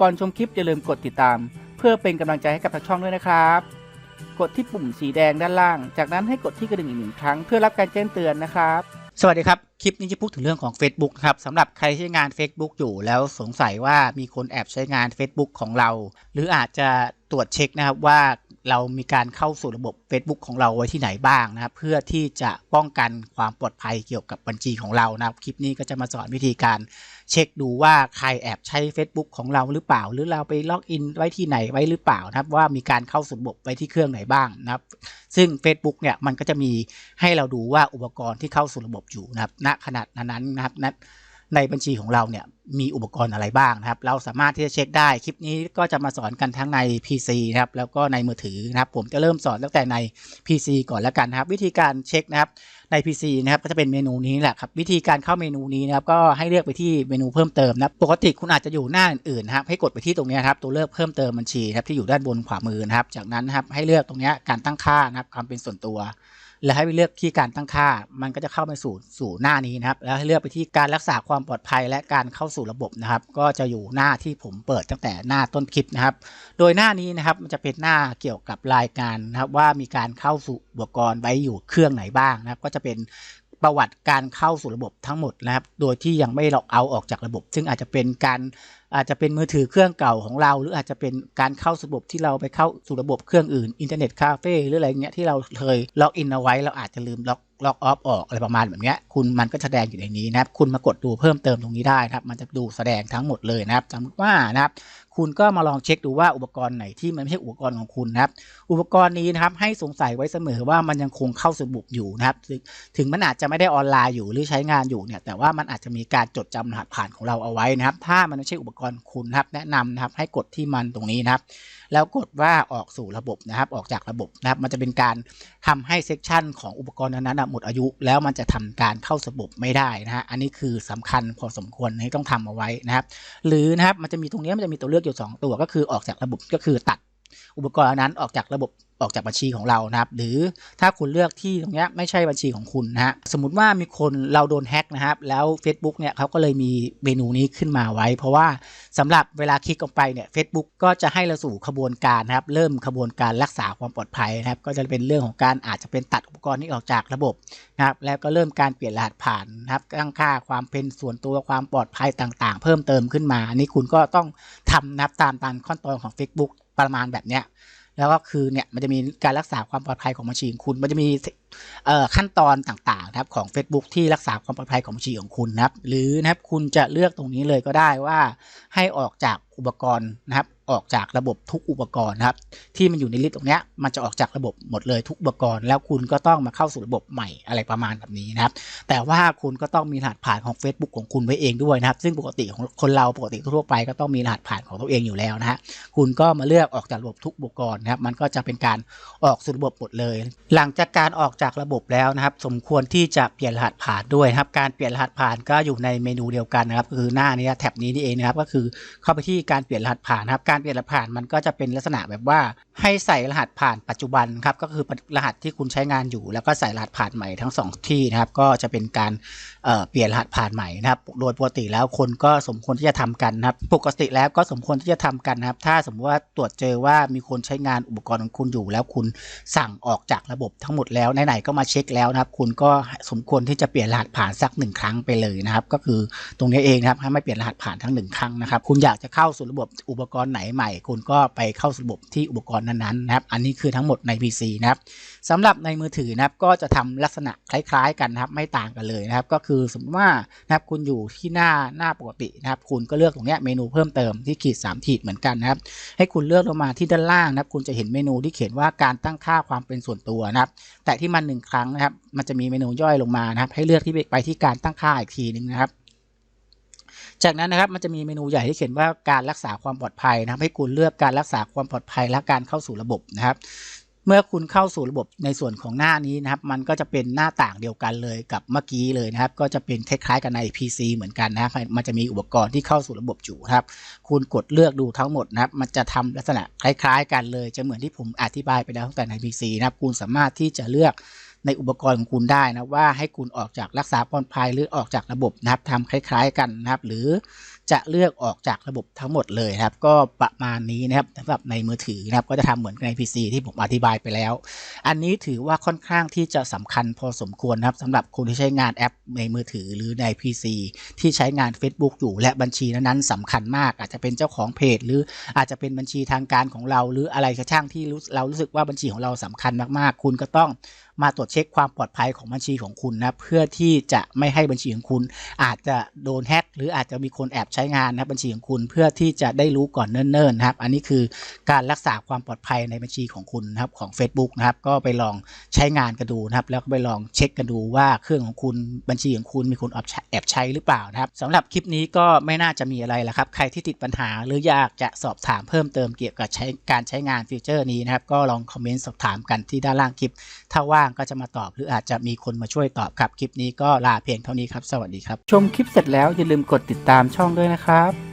ก่อนชมคลิปอย่าลืมกดติดตาม เพื่อเป็นกำลังใจให้กับทางช่องด้วยนะครับ กดที่ปุ่มสีแดงด้านล่าง จากนั้นให้กดที่กระดิ่งอีกหนึ่งครั้งเพื่อรับการแจ้งเตือนนะครับ สวัสดีครับ คลิปนี้จะพูดถึงเรื่องของ Facebook นะครับสำหรับใครใช้งาน Facebook อยู่แล้วสงสัยว่ามีคนแอบใช้งาน Facebook ของเรา หรืออาจจะตรวจเช็คนะครับว่า เรามีการเข้าสู่ระบบ Facebook ของเราไว้ที่ไหนบ้างนะครับ เพื่อที่จะป้องกันความปลอดภัยเกี่ยวกับบัญชีของเรานะครับ คลิปนี้ก็จะมาสอนวิธีการเช็คดูว่าใครแอบใช้ Facebook ของเราหรือเปล่า หรือเราไปล็อกอินไว้ที่ไหนไว้หรือเปล่านะครับ ว่ามีการเข้าสู่ระบบไว้ที่เครื่องไหนบ้างนะครับ ซึ่ง Facebook เนี่ยมันก็จะมีให้เราดูว่าอุปกรณ์ที่เข้าสู่ระบบอยู่นะครับณขนาดนั้นนะครับณ ในบัญชีของเราเนี่ยมีอุปกรณ์อะไรบ้างนะครับ เราสามารถที่จะเช็คได้คลิปนี้ก็จะมาสอนกันทั้งใน PC นะครับแล้วก็ในมือถือนะครับ ผมจะเริ่มสอนตั้งแต่ใน PC ก่อนแล้วกันนะครับ วิธีการเช็คนะครับใน PC นะครับก็จะเป็นเมนูนี้แหละครับวิธีการเข้าเมนูนี้นะครับก็ให้เลือกไปที่เมนูเพิ่มเติมนะปกติคุณอาจจะอยู่หน้าอื่นๆนะครับให้กดไปที่ตรงนี้ครับตัวเลือกเพิ่มเติมบัญชีนะครับที่อยู่ด้านบนขวามือนะครับจากนั้นนะครับให้เลือกตรงนี้การตั้งค่านะครับความเป็นส่วนตัว แล้วให้ไปเลือกที่การตั้งค่า มันก็จะเข้าไปสู่สู่หน้านี้นะครับ แล้วให้เลือกไปที่การรักษาความปลอดภัยและการเข้าสู่ระบบนะครับ ก็จะอยู่หน้าที่ผมเปิดตั้งแต่หน้าต้นคลิปนะครับ โดยหน้านี้นะครับมันจะเป็นหน้าเกี่ยวกับรายการนะครับว่ามีการเข้าสู่อุปกรณ์ไว้อยู่เครื่องไหนบ้างนะครับ ก็จะเป็น ประวัติการเข้าสู่ระบบทั้งหมดนะครับ โดยที่ยังไม่ล็อกเอาออกจากระบบ ซึ่งอาจจะเป็นการอาจจะเป็นมือถือเครื่องเก่าของเรา หรืออาจจะเป็นการเข้าสู่ระบบที่เราไปเข้าสู่ระบบเครื่องอื่น อินเทอร์เน็ตคาเฟ่หรืออะไรเงี้ยที่เราเคยล็อกอินเอาไว้เราอาจจะลืมล็อก ล็อกออฟออกอะไรประมาณแบบนี้คุณมันก็แสดงอยู่ในนี้นะครับ คุณมากดดูเพิ่มเติมตรงนี้ได้นะครับ มันจะดูแสดงทั้งหมดเลยนะครับสมมติว่านะครับ คุณก็มาลองเช็คดูว่าอุปกรณ์ไหนที่มันไม่ใช่อุปกรณ์ของคุณนะครับ อุปกรณ์นี้นะครับให้สงสัยไว้เสมอว่ามันยังคงเข้าสู่ระบบอยู่นะครับ ถึงมันอาจจะไม่ได้ออนไลน์อยู่หรือใช้งานอยู่เนี่ย แต่ว่ามันอาจจะมีการจดจำรหัสผ่านของเราเอาไว้นะครับ ถ้ามันไม่ใช่อุปกรณ์คุณนะครับ แนะนำนะครับให้กดที่มันตรงนี้นะครับแล้วกดว่าออกสู่ระบบนะครับ ออกจากระบบนะครับ มันจะเป็นการทำให้เซกชันของอุปกรณ์นั้นนะหมดอายุแล้วมันจะทำการเข้าสู่ระบบไม่ได้นะฮะอันนี้คือสำคัญพอสมควรให้ต้องทำเอาไว้นะครับ หรือนะครับมันจะมีตรงนี้มันจะมีตัวเลือกอยู่ 2 ตัวก็คือออกจากระบบก็คือตัด อุปกรณ์อันนั้นออกจากระบบออกจากบัญชีของเรานะครับ หรือถ้าคุณเลือกที่ตรงนี้ไม่ใช่บัญชีของคุณนะฮะสมมติว่ามีคนเราโดนแฮ็กนะครับ แล้ว Facebook เนี่ยเขาก็เลยมีเมนูนี้ขึ้นมาไว้ เพราะว่าสำหรับเวลาคลิกออกไปเนี่ย Facebook ก็จะให้เราสู่ขบวนการนะครับ เริ่มขบวนการรักษาความปลอดภัยนะครับ ก็จะเป็นเรื่องของการอาจจะเป็นตัดอุปกรณ์นี้ออกจากระบบนะครับ แล้วก็เริ่มการเปลี่ยนรหัสผ่านนะครับตั้งค่าความเป็นส่วนตัวความปลอดภัยต่าง ๆ เพิ่มเติมขึ้นมาอันนี้คุณก็ต้องทำนะครับตามตามขั้นตอนของ Facebook ประมาณแบบเนี้ยแล้วก็คือเนี่ยมันจะมีการรักษาความปลอดภัยของบัญชีของคุณ มันจะมีขั้นตอนต่างๆนะครับของ Facebook ที่รักษาความปลอดภัยของบัญชีของคุณนะครับ หรือนะครับคุณจะเลือกตรงนี้เลยก็ได้ว่าให้ออกจากอุปกรณ์นะครับ ออกจากระบบทุกอุปกรณ์นะครับ ที่มันอยู่ในลิสต์ตรงนี้มันจะออกจากระบบหมดเลยทุกอุปกรณ์ แล้วคุณก็ต้องมาเข้าสู่ระบบใหม่อะไรประมาณแบบนี้นะครับ แต่ว่าคุณก็ต้องมีรหัสผ่านของ Facebook ของคุณไว้เองด้วยนะครับ ซึ่งปกติของคนเราปกติทั่วไปก็ต้องมีรหัสผ่านของตัวเองอยู่แล้วนะฮะคุณก็มาเลือกออกจากระบบทุกอุปกรณ์นะครับ มันก็จะเป็นการออกสู่ระบบหมดเลย หลังจากการออกจากระบบแล้วนะครับ สมควรที่จะเปลี่ยนรหัสผ่านด้วยครับ การเปลี่ยนรหัสผ่านก็อยู่ในเมนูเดียวกันนะครับ คือหน้านี้แท็บนี้นี่เองนะครับ ก็คือเข้าไปที่การเปลี่ยนรหัสผ่านนะครับการเปลี่ยนรหัสผ่านมันก็จะเป็นลักษณะแบบว่าให้ใส่รหัสผ่านปัจจุบันครับก็คือรหัสที่คุณใช้งานอยู่ แล้วก็ใส่รหัสผ่านใหม่ทั้งสองที่นะครับ ก็จะเป็นการเเปลี่ยนรหัสผ่านใหม่นะครับ โดยปกติแล้วคนก็สมควรที่จะทำกันนะครับ ปกติแล้วก็สมควรที่จะทำกันนะครับ ถ้าสมมติว่าตรวจเจอว่ามีคนใช้งานอุปกรณ์ของคุณอยู่ แล้วคุณสั่งออกจากระบบทั้งหมดแล้วไหนๆก็มาเช็คแล้วนะครับ คุณก็สมควรที่จะเปลี่ยนรหัสผ่านสักหนึ่งครั้งไปเลยนะครับ ก็คือตรงนี้เองนะครับให้ไม่เปลี่ยนรหัสผ่านทั้งหนึ่งครั้งนะครับ คุณอยากจะเข้าสู่ระบบอุปกรณ์ไหนใหม่ คุณก็ไปเข้าระบบที่อุปกรณ์นั้นๆนะครับ อันนี้คือทั้งหมดใน PC นะครับสำหรับในมือถือนะครับก็จะทำลักษณะคล้ายๆ กันนะครับ ไม่ต่างกันเลยนะครับ ก็คือสมมติว่านะครับคุณอยู่ที่หน้าหน้าปกตินะครับ คุณก็เลือกตรงนี้เมนูเพิ่มเติมที่ขีด3ขีดเหมือนกันนะครับ ให้คุณเลือกลงมาที่ด้านล่างนะครับคุณจะเห็นเมนูที่เขียนว่าการตั้งค่าความเป็นส่วนตัวนะครับ แต่ที่มันหนึ่งครั้งนะครับ มันจะมีเมนูย่อยลงมานะครับ ให้เลือกที่ไปที่การตั้งค่าอีกทีนึงนะครับ จากนั้นนะครับมันจะมีเมนูใหญ่ที่เขียนว่าการรักษาความปลอดภัยนะครับ ให้คุณเลือกการรักษาความปลอดภัยและการเข้าสู่ระบบนะครับ เมื่อคุณเข้าสู่ระบบในส่วนของหน้านี้นะครับ มันก็จะเป็นหน้าต่างเดียวกันเลยกับเมื่อกี้เลยนะครับ ก็จะเป็นคล้ายๆ กับใน PC เหมือนกันนะครับ มันจะมีอุปกรณ์ที่เข้าสู่ระบบอยู่ครับ คุณกดเลือกดูทั้งหมดนะครับ มันจะทำลักษณะคล้าย ๆ กันเลย จะเหมือนที่ผมอธิบายไปแล้วตั้งแต่ใน PC นะครับ คุณสามารถที่จะเลือก ในอุปกรณ์ของคุณได้นะว่าให้คุณออกจากรักษาปลอดภัยหรือออกจากระบบนะครับทำคล้าย ๆ กันนะครับ หรือจะเลือกออกจากระบบทั้งหมดเลยนะครับ ก็ประมาณนี้นะครับสำหรับในมือถือนะครับ ก็จะทำเหมือนใน PC ที่ผมอธิบายไปแล้ว อันนี้ถือว่าค่อนข้างที่จะสำคัญพอสมควรนะครับสำหรับคนที่ใช้งานแอปในมือถือหรือใน PC ที่ใช้งาน Facebook อยู่และบัญชีนั้นๆสำคัญมาก อาจจะเป็นเจ้าของเพจ หรืออาจจะเป็นบัญชีทางการของเรา หรืออะไรก็ช่างที่เรารู้สึกว่าบัญชีของเราสำคัญมากๆ คุณก็ต้อง มาตรวจเช็คความปลอดภัยของบัญชีของคุณนะเพื่อที่จะไม่ให้บัญชีของคุณ อาจจะโดนแฮ็กหรืออาจจะมีคนแอบใช้งานนะบัญชีของคุณเพื่อที่จะได้รู้ก่อนเนิ่นๆนะครับ อันนี้คือการรักษาความปลอดภัยในบัญชีของคุณนะครับของ Facebook นะครับก็ไปลองใช้งานกันดูนะครับ แล้วก็ไปลองเช็คกันดูว่าเครื่องของคุณบัญชีของคุณมีคนแอบใช้หรือเปล่านะครับสำหรับคลิปนี้ก็ไม่น่าจะมีอะไรแล้วครับ ใครที่ติดปัญหาหรืออยากจะสอบถามเพิ่มเติมเกี่ยวกับใช้การใช้งานฟีเจอร์นี้นะครับก็ลองคอมเมนต์สอบถามกันที่ด้านล่างคลิป ถ้าว่างก็จะมาตอบ หรืออาจจะมีคนมาช่วยตอบครับ คลิปนี้ก็ลาเพียงเท่านี้ครับ สวัสดีครับ ชมคลิปเสร็จแล้วอย่าลืมกดติดตามช่องด้วยนะครับ